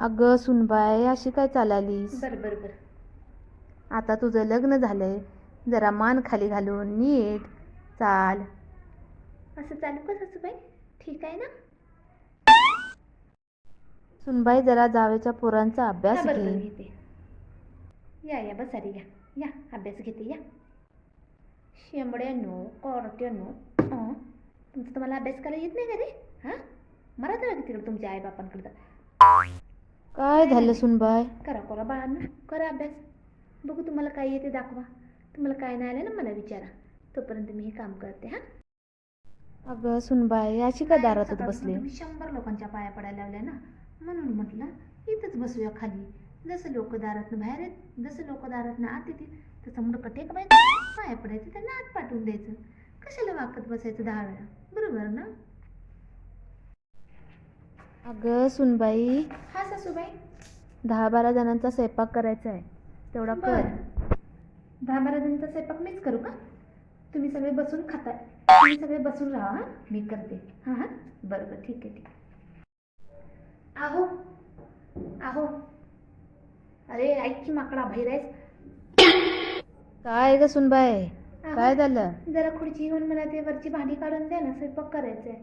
अगं सुनबाय अशी काय चालालीस बरं बरं बरं. आता तुझं लग्न झालंय. जरा मान खाली घालून नीट चाल. असं चालू का सासूबाई. ठीक आहे ना? सुनबाई जरा जावेच्या पोरांचा अभ्यास बरं बरं घे. घेते. या या बसारी या या अभ्यास घेते या. शेंबड्यानो कोरट्यानो अं, तुमचं तुम्हाला अभ्यास करायला येत नाही का रे? हां? मला तर तिकडं तुमच्या आईबापांकडं. काय झालं सुनबाय करा करा बाळांनो करा अभ्यास. बघू तुम्हाला काय येते दाखवा. तुम्हाला काय नाही आलं ना मला विचारा. तोपर्यंत मी हे काम करते हां? अगं सुनबाई अशी का सकाळपासून बसली? शंभर लोकांच्या पाया पडायला लावल्या ना. म्हणून म्हटलं इथंच बसूया खाली. जसं लोक दारातनं बाहेर येत जसं लोक दारातनं आत येतील तसं मुडकं टेकवायचं पाया पडायचं त्यांना आत पाठवून द्यायचं. कशाला वाकत बसायचं दहा वेळा? बरोबर ना? अगं सुनबाई सासूबाई दहा बारा जणांचा स्वयंपाक करायचा आहे. तेवढा कर. बरं. दहा बारा जणांचा स्वयंपाक मीच करू का? तुम्ही सगळे बसून खाताय. तुम्ही सगळे बसून राहा हां? मी करते. हां हां? बरं बरं ठीक आहे ठीक आहे. आहो. आहो. अरे ऐक माकडा बाहेर आहेस? काय ग सुनबाई? आहो. काय झालं? जरा खुर्ची घेऊन मला ते वरची भांडी काढून द्या ना स्वयंपाक करायचंय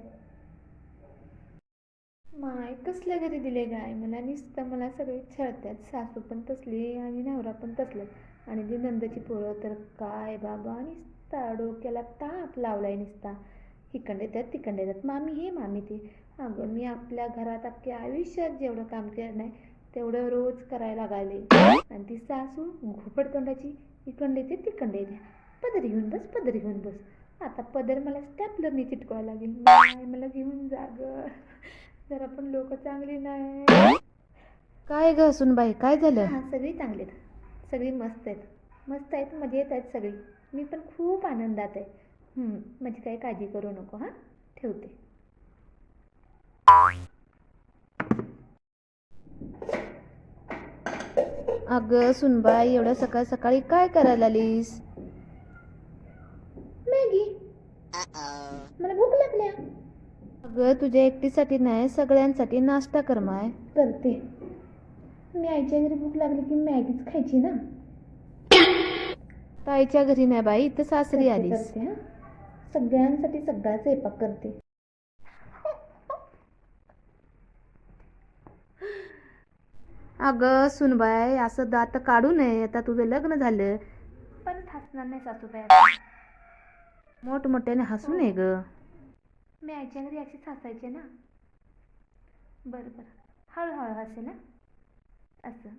माय कसल्या घरी दिले गाय मला निसतं मला सगळे छळतात सासू पण तसली आणि नवरा पण तसलं आणि ती नंदची पोरं तर काय बाबा निसता डोक्याला ताप लावलाय नुसता. इकडे येतात तिकडे येतात. मामी हे मामी ते. अगं मी आपल्या घरात अख्ख्या आयुष्यात जेवढं काम केलं नाही तेवढं रोज करायला लागले आणि ती सासू घोपड तोंडाची इकडे ते तिकडे येते. पदर घेऊन बस पदर घेऊन बस. आता पदर मला स्टॅपलरनी चिटकवायला लागेल. मला घेऊन जा ग. जरा पण लोक चांगली नाही. काय ग सुनबाई काय झालं? हा सगळी चांगली आहेत. सगळी मस्त आहेत. मस्त आहेत मजेत आहेत सगळी. मी पण खूप आनंदात आहे. हम्म, माझी काही काळजी करू नको हां? ठेवते. अगं सुनबाई एवढ्या सकाळ सकाळी काय करायला आलीस? मॅगी. मला भूक लागल्या. अगं तुझ्या एकटीसाठी नाही सगळ्यांसाठी नाश्ता कर माय. करते. मी आईच्या घरी भूक लागली की मॅगीच खायची ना. ताईच्या घरी नाही बाई इथं सासरी करते, आलीस. करते, हं. सगळ्यांसाठी सगळा स्वयंपाक करते. अगं सुनबाई असं दात काढू नये आता तुझं लग्न झालं. पण हसणार नाही सासूबाई. आता. मोठमोठ्याने हसू नये ग. मी आईच्या घरी अशीच हसायचे ना? बरं बरं. हळूहळू हसे ना असं.